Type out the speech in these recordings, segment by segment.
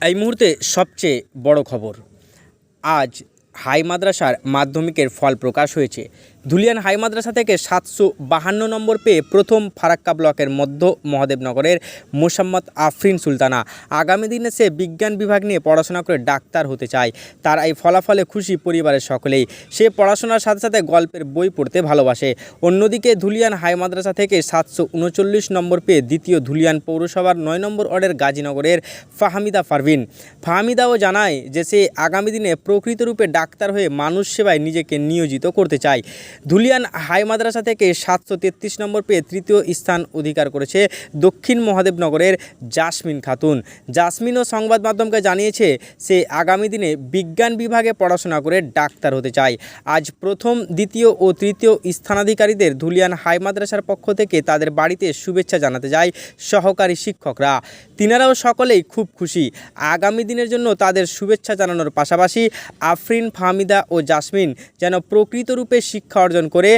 এই মুহূর্তে সবচেয়ে বড় খবর। আজ হাই মাদ্রাসার মাধ্যমিকের ফল প্রকাশ হয়েছে। ধুলিয়ান হাই মাদ্রাসা থেকে সাতশো বাহান্ন নম্বর পেয়ে প্রথম ফারাক্কা ব্লকের মধ্য মহাদেবনগরের মোসাম্মদ আফরিন সুলতানা আগামী দিনে সে বিজ্ঞান বিভাগ নিয়ে পড়াশোনা করে ডাক্তার হতে চায়। তার এই ফলাফলে খুশি পরিবারের সকলেই। সে পড়াশোনার সাথে সাথে গল্পের বই পড়তে ভালোবাসে। অন্যদিকে ধুলিয়ান হাই মাদ্রাসা থেকে সাতশো উনচল্লিশ নম্বর পেয়ে দ্বিতীয় ধুলিয়ান পৌরসভার নয় নম্বর ওয়ার্ডের গাজীনগরের ফাহামিদা ফারভিন। ফাহামিদাও জানায় যে সে আগামী দিনে প্রকৃত রূপে ডাক্তার হয়ে মানুষ সেবায় নিজেকে নিয়োজিত করতে চায়। ধুলিয়ান হাই মাদ্রাসা থেকে সাতশো তেত্রিশ নম্বর পেয়ে তৃতীয় স্থান অধিকার করেছে দক্ষিণ মহাদেবনগরের জাসমিন খাতুন। জাসমিনও সংবাদ মাধ্যমকে জানিয়েছে, সে আগামী দিনে বিজ্ঞান বিভাগে পড়াশোনা করে ডাক্তার হতে চায়। আজ প্রথম, দ্বিতীয় ও তৃতীয় স্থানাধিকারীদের ধুলিয়ান হাই মাদ্রাসার পক্ষ থেকে তাদের বাড়িতে শুভেচ্ছা জানাতে যায় সহকারী শিক্ষকরা। তিনারাও সকলেই খুব খুশি। আগামী দিনের জন্য তাদের শুভেচ্ছা জানানোর পাশাপাশি আফরিন ফাহমিদা ও জাসমিন যেন প্রকৃত রূপে শিক্ষা অর্জন করে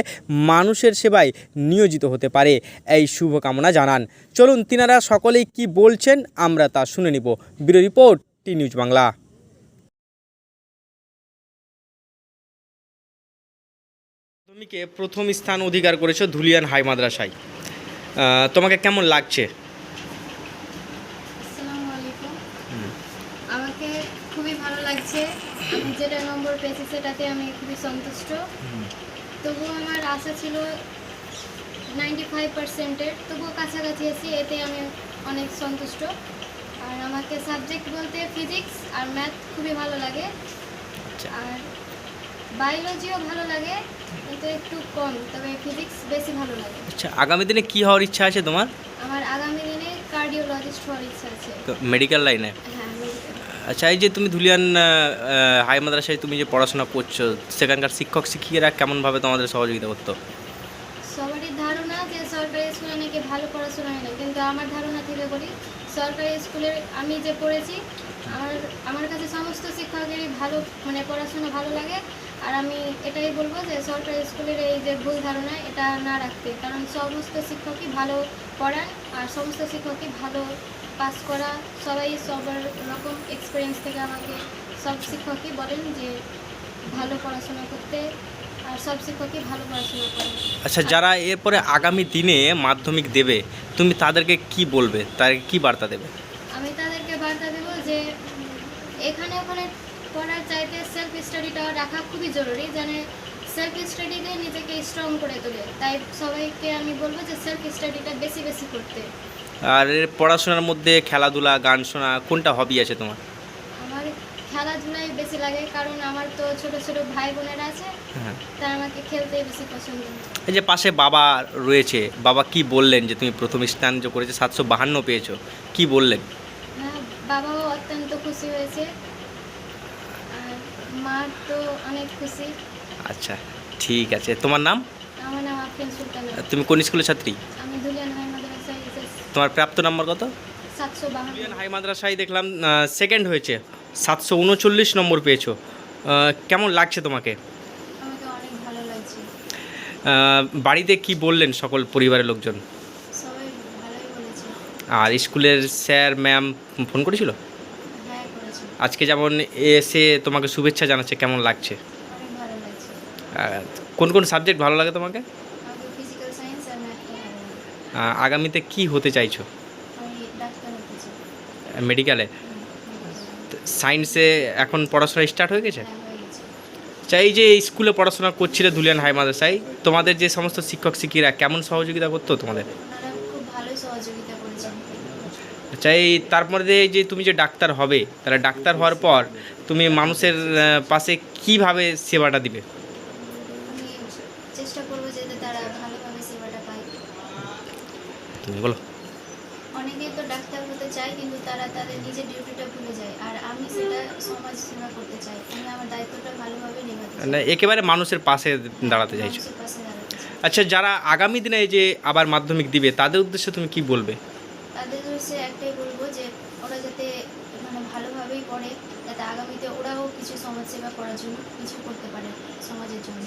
মানুষের সেবায় নিয়োজিত হতে পারে। এই শুভকামনা জানান। চলুন তিনারা সকলেই কি বলছেন আমরা তা শুনে নিব। Bureau report, T news Bangla. মাধ্যমিকে প্রথম স্থান অধিকার করেছ ধুলিয়ান হাই মাদ্রাসায়। তোমাকে কেমন লাগছে? আমাকে খুবই ভালো লাগছে। আমি যেটা নম্বর পেয়েছি সেটাতে আমি খুবই সন্তুষ্ট। তবুও আমার আশা ছিল নাইনটি ফাইভ পার্সেন্টের তবুও কাছাকাছি আছি এতে আমি অনেক সন্তুষ্ট। আর আমাকে সাবজেক্ট বলতে ফিজিক্স আর ম্যাথ খুবই ভালো লাগে। আচ্ছা। আর বায়োলজিও ভালো লাগে কিন্তু একটু কম তবে ফিজিক্স বেশি ভালো লাগে। আচ্ছা আগামী দিনে কি হওয়ার ইচ্ছা আছে তোমার? আমার আগামী দিনে কার্ডিওলজিস্ট হওয়ার ইচ্ছা আছে। তো মেডিকেল লাইনে। আচ্ছা এই যে তুমি ধুলিয়ান হাই মাদ্রাসায় তুমি যে পড়াশোনা করছ, সেখানকার শিক্ষক, শিক্ষিকারা কেমনভাবে তোমাদের সহযোগিতা করতো? সবারই ধারণা যে সরকারি স্কুলে নাকি ভালো পড়াশোনা হয় না, কিন্তু আমার ধারণা থেকে বলি, সরকারি স্কুলে আমি যে পড়েছি, আমার আমার কাছে সমস্ত শিক্ষকেরই ভালো মানে পড়াশোনা ভালো লাগে, আর আমি এটাই বলব যে সরকারি স্কুলের এই যে ভুল ধারণা, এটা না রাখতে। কারণ সমস্ত শিক্ষকই ভালো পড়ান, আর সমস্ত শিক্ষকই ভালো পাস করা সবাই সবার রকম এক্সপিরিয়েন্স থেকে আমাকে সব শিক্ষকই বলেন যে ভালো পড়াশোনা করতে আর সব শিক্ষকই ভালো পড়াশোনা করেন। আচ্ছা যারা এরপরে আগামী দিনে মাধ্যমিক দেবে তুমি তাদেরকে কি বলবে? তাদেরকে কি বার্তা দেবে? আমি তাদেরকে বার্তা দেব যে এখানে ওখানে পড়ার চাইতে সেলফ স্টাডিটা রাখা খুবই জরুরি জানে সেলফ স্টাডিতে নিজেকে স্ট্রং করে তোলে। তাই সবাইকে আমি বলব যে সেলফ স্টাডিটা বেশি বেশি করতে। আর পড়াশোনার মধ্যে খেলাধুলা গান শোনা কোনটা হবি আছে তোমার? আমার খেলাধুলাই বেশি লাগে কারণ আমার তো ছোট ছোট ভাই বোনেরা আছে হ্যাঁ। তাই আমাকে খেলতেই বেশি পছন্দ এই যে পাশে বাবা রয়েছে বাবা কি বললেন যে তুমি প্রথম স্থান যে করেছে সাতশো বাহান্ন পেয়েছ কি বললেন? বাবাও অত্যন্ত খুশি হয়েছে আর মা তো অনেক খুশি। আচ্ছা ঠিক আছে। তোমার নাম? আমার নাম আফরিন সুলতানা। তুমি কোন স্কুলের ছাত্রী? আমি তোমার প্রাপ্ত নম্বর কত? হাই মাদ্রাসায় দেখলাম সেকেন্ড হয়েছে। সাতশো উনচল্লিশ নম্বর পেয়েছ। কেমন লাগছে তোমাকে? বাড়িতে কি বললেন সকল পরিবারের লোকজন? আর স্কুলের স্যার ম্যাম ফোন করেছিল? হ্যাঁ আজকে যেমন এসে তোমাকে শুভেচ্ছা জানাচ্ছে কেমন লাগছে? কোন কোন সাবজেক্ট ভালো লাগে তোমাকে আমাকে ফিজিক্যাল সায়েন্স আর ম্যাথটা ভালো লাগে আহ, আগামীতে কি হতে চাইছো? মেডিকেলে? সায়েন্সে এখন পড়াশোনা স্টার্ট হয়ে গেছে? হ্যাঁ চাই যে এই স্কুলে পড়াশোনা করছিলে ধুলিয়ান হাই মাদ্রাসায় তোমাদের যে সমস্ত শিক্ষক শিক্ষিরা কেমন সহযোগিতা করতো তোমাদের? চাই তারপরে যে- যে তুমি যে ডাক্তার হবে তাহলে ডাক্তার হওয়ার পর তুমি মানুষের পাশে কীভাবে সেবাটা দিবে আমি চেষ্টা করব যাতে তারা ভালোভাবে সেবাটা পায় তুমি বলো। অনেকেই তো ডাক্তার হতে চায় কিন্তু তারা তাদের নিজের ডিউটিটা ভুলে যায়। আর আমি সেটা সমাজ সেবা করতে চাই। আমি আমার দায়িত্বটা ভালোভাবে নেভাতে চাই না, একেবারে মানুষের পাশে দাঁড়াতে চাইছো। আচ্ছা যারা আগামী দিনে এই যে আবার মাধ্যমিক দিবে তাদের উদ্দেশ্যে তুমি কি বলবে? তাদের হচ্ছে একটাই বলব যে ওরা যাতে মানে ভালোভাবেই পড়ে যাতে আগামীতে ওরাও কিছু সমাজসেবা করার জন্য কিছু করতে পারে সমাজের জন্য।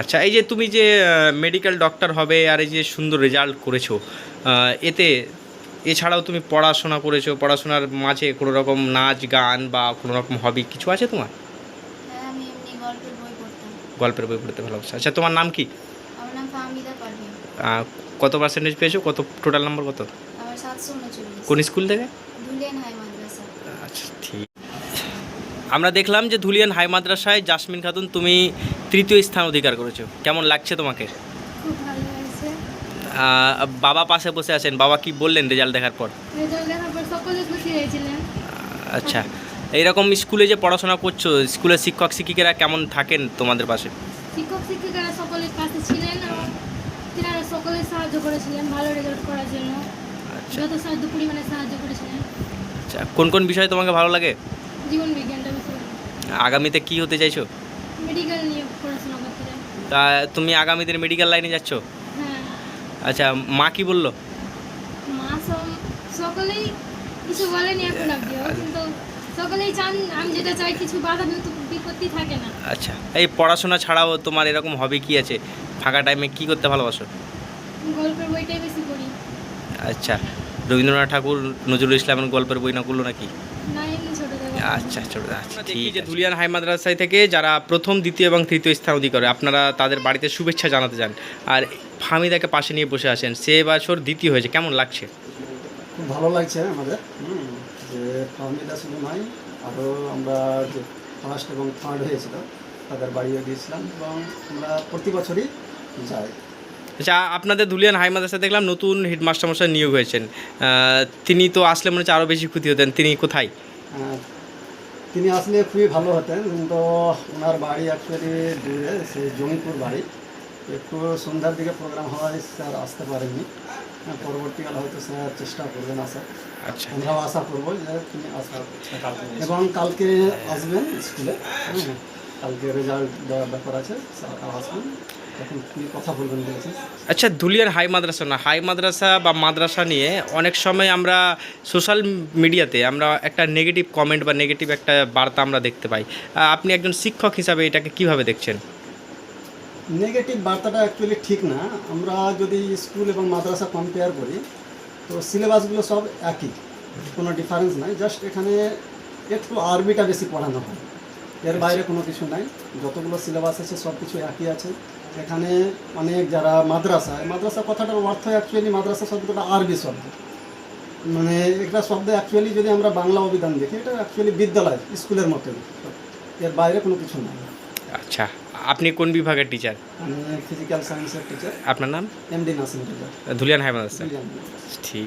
আচ্ছা এই যে তুমি যে মেডিকেল ডক্টর হবে আর এই যে সুন্দর রেজাল্ট করেছ এতে এছাড়াও তুমি পড়াশোনা করেছ পড়াশোনার মাঝে কোনো রকম নাচ গান বা কোনো রকম হবি কিছু আছে তোমার? হ্যাঁ গল্পের বই পড়তে ভালোবাসো। আচ্ছা তোমার নাম কি? কত পার্সেন্টেজ পেয়েছ? কত টোটাল নাম্বার কত? কোন স্কুল থেকে? আচ্ছা ঠিক। আমরা দেখলাম যে ধুলিয়ান হাই মাদ্রাসায় জাসমিন খাতুন তুমি তৃতীয় স্থান অধিকার করেছ। কেমন লাগছে তোমাকে খুব ভালো হয়েছে আহ, বাবা পাশে বসে আছেন। বাবা কি বললেন রেজাল্ট দেখার পর? রেজাল্ট দেখার পর সকলে খুশি হয়েছিলেন আচ্ছা। এইরকম স্কুলে যে পড়াশোনা করছ স্কুলের শিক্ষক শিক্ষিকারা কেমন থাকেন তোমাদের পাশে? শিক্ষক শিক্ষিকারা সকলের পাশে ছিলেন তিনারা সকলে সাহায্য করেছিলেন ভালো রেজাল্ট করার জন্য। আচ্ছা। যত সাহায্য পরিমাণে সাহায্য করেছিলেন। আচ্ছা কোন কোন বিষয়ে তোমাকে ভালো লাগে? জীবন বিজ্ঞানটা আগামীতে কি হতে চাইছো? মেডিকেল নিয়ে পড়াশোনা করতে তা তুমি আগামীতে মেডিকেল লাইনে যাচ্ছ? আচ্ছা মা কি বলল? মা সকলেই কিছু বলেনি এখন অব্দিও কিন্তু সকলেই চান আমি যেটা চাই কিছু বাধা বিপত্তি- বিপত্তি থাকে না। আচ্ছা এই পড়াশোনা ছাড়াও তোমার এরকম হবি কি আছে? ফাঁকা টাইমে কি করতে ভালোবাসো? গল্পের বইটাই বেশি পড়ি। আচ্ছা রবীন্দ্রনাথ ঠাকুর নজরুল ইসলামের গল্পের বই না করল নাকি? না আচ্ছা ছোট আচ্ছা ঠিক আছে। ধুলিয়ান হাই মাদ্রাসায় থেকে যারা প্রথম দ্বিতীয় এবং তৃতীয় স্থান অধিকার করে, আপনারা তাদের বাড়িতে শুভেচ্ছা জানাতে যান। আর ফাহমিদাকে পাশে নিয়ে বসে আছেন সে বছর দ্বিতীয় হয়েছে কেমন লাগছে? খুব ভালো লাগছে আমাদের। যে ফার্মিদা শুধু নয় আরও আমরা যে ফার্স্ট এবং থার্ড হয়েছিল তাদের বাড়িও গিয়েছিলাম এবং আমরা প্রতি বছরই যাই। আচ্ছা আপনাদের ধুলিয়ান হাই মাদ্রাসা দেখলাম নতুন হেডমাস্টার মশাই নিয়োগ হয়েছেন। তিনি তো আসলে মনে হচ্ছে আরও বেশি ক্ষতি হতেন তিনি কোথায়? তিনি আসলে খুবই ভালো হতেন কিন্তু ওনার বাড়ি অ্যাকচুয়ালি দূরে সে জমিপুর বাড়ি। একটু সন্ধ্যার দিকে প্রোগ্রাম হওয়ায় স্যার আসতে পারেননি। হ্যাঁ, পরবর্তীকালে হয়তো স্যার চেষ্টা করবেন আসার। আচ্ছা। আমরাও আশা করব যে তিনি আসবেন। এবং কালকে আসবেন স্কুলে। হ্যাঁ কালকে রেজাল্ট দেওয়ার ব্যাপার আছে স্যার আসবেন। আচ্ছা ধুলিয়ান হাই মাদ্রাসা না হাই মাদ্রাসা বা মাদ্রাসা নিয়ে অনেক সময় আমরা সোশ্যাল মিডিয়াতে আমরা একটা নেগেটিভ কমেন্ট বা নেগেটিভ একটা বার্তা আমরা দেখতে পাই। আপনি একজন শিক্ষক হিসাবে এটাকে কীভাবে দেখছেন? নেগেটিভ বার্তাটা অ্যাকচুয়ালি ঠিক না। আমরা যদি স্কুল এবং মাদ্রাসা কম্পেয়ার করি তো সিলেবাসগুলো সব একই কোনো ডিফারেন্স নাই। জাস্ট এখানে একটু আরবিটা বেশি পড়ানো হয়। এর বাইরে কোনো কিছু নাই। যতগুলো সিলেবাস আছে সব কিছু একই আছে। এখানে অনেক যারা মাদ্রাসা মাদ্রাসা কথাটার অর্থ অ্যাকচুয়ালি মাদ্রাসা শব্দটা আরবি শব্দ। মানে এটা শব্দ অ্যাকচুয়ালি যদি আমরা বাংলা অভিধান দেখি এটা অ্যাকচুয়ালি বিদ্যালয় স্কুলের মতো। এর বাইরে কোনো কিছু নাই। আচ্ছা আপনি কোন বিভাগের টিচার আমি ফিজিক্যাল সায়েন্সের টিচার আপনার নাম? M D Nasim teacher Dhulian high মাদ্রাসা ঠিক।